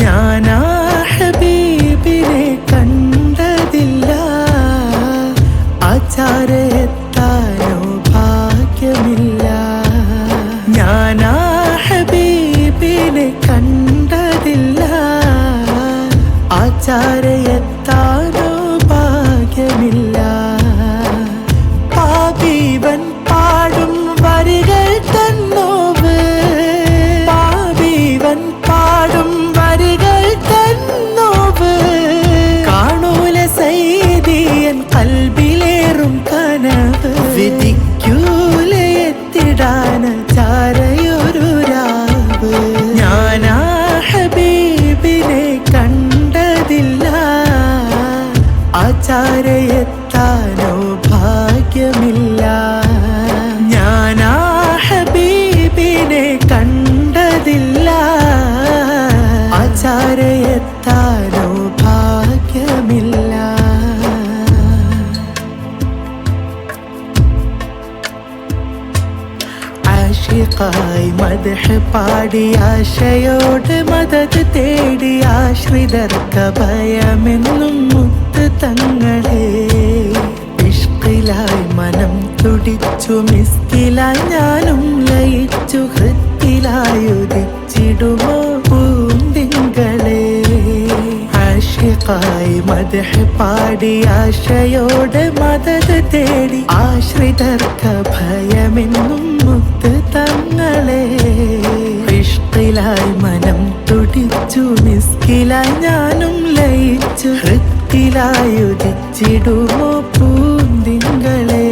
ഞാനാ ഹബീബിനെ കണ്ടതില്ല. ആചാരത്താനോ ഭാഗ്യമില്ല. ഞാനാ ഹബീബിനെ കണ്ടതില്ല. ആചാരയെത്താനോ ഭാഗ്യമില്ല. പാപീവൻ പാടും വരികൾ തന്നോവ്. പാപീവൻ എത്തിടാന ആഷിഖായി മദഹ് പാടി ആശയോട് മദത് തേടി ആശ്രിതർക്ക് ഭയമെന്നും മുത്ത് തങ്ങളെ. ഇഷ്കിലായി മനം തുടിച്ചു മിസ്കിലായി ഞാനും ലയിച്ചു ഹൃത്തിലായി ഉദിച്ചിടുമോ പൂന്തിങ്കളെ. ആഷിഖായി മദഹ് പാടി ആശയോട് മദത് തേടി ആശ്രിതർക്ക് ഭയമെന്നും മുത്ത് ലയിച്ചു ഹൃത്തിലായി ഉദിച്ചിടുമോ പൂന്തിങ്കളെ?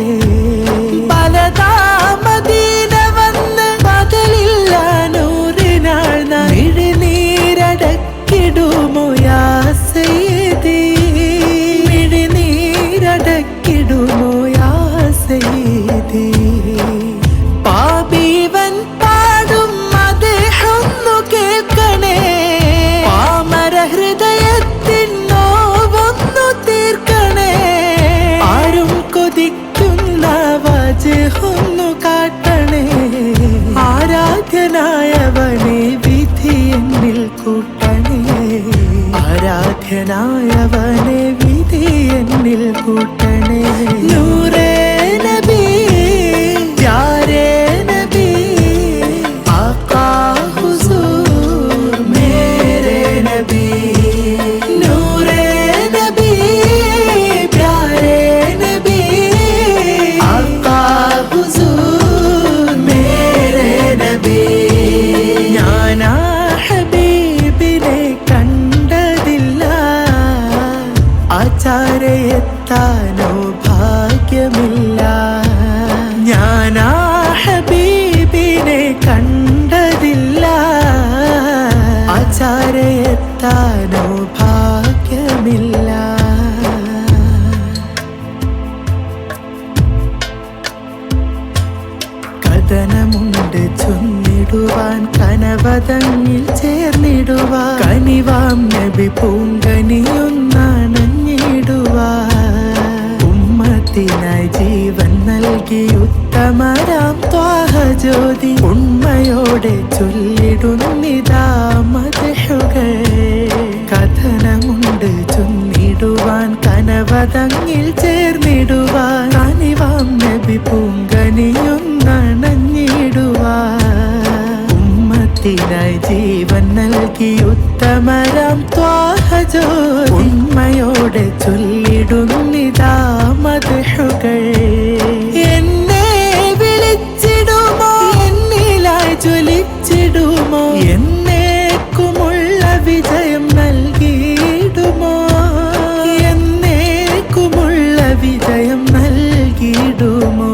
പലതാമദീന വന്ന് പകലില്ല നൂറിനാൾ നഴി നീരടക്കിടുമോ സയ്യിദി നീരടക്കിടുമോ യാ കൂട്ടണേ ആരാധ്യനായവനെ വിധി എന്നിൽ കൂട്ടണേ. നൂറേ കനവതങ്ങിൽ ചേർന്നിടുക കനിവാം നബി പൂങ്കനിയൊന്നണഞ്ഞിടുവാൻ ഉമ്മത്തിനായി ജീവൻ നൽകി ഉത്തമരാം ത്വാഹജ്യോതി ഉണ്മയോടെ ചൊല്ലിടുന്നിതാ മതഹുകൾ. കഥനമുണ്ട് ചൊന്നിടുവാൻ കനവതങ്ങിൽ വിജയം നൽകിയിടുമോ?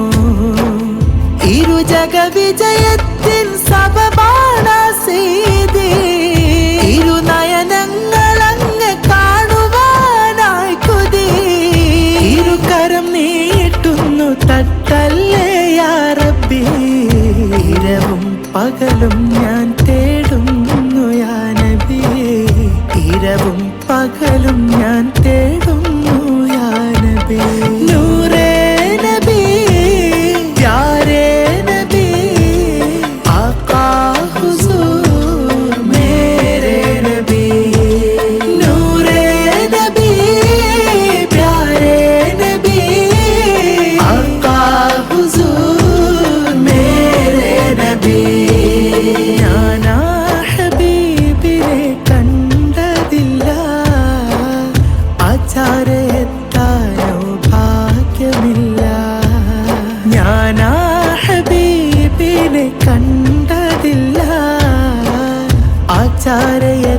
ഇരുജഗ വിജയത്തിൻ സഭപാണ സീതി. ഇരുനയനങ്ങളങ്ങ് കാണുവാനായി കുതി. ഇരുകരം നീട്ടുന്നു തട്ടല്ലേ യാ റബ്ബി. ഇരവും പകലും ഞാൻ തേടുന്നു യാ നബി. ഇരവും പകലും ഞാൻ തേടുന്നു نور نبی پیارے نبی، آقا حضور میرے نبی، نور نبی پیارے نبی، آقا حضور میرے نبی۔ نانا حبیب کند دلہ، آچارے ആചാരയെത്താനോ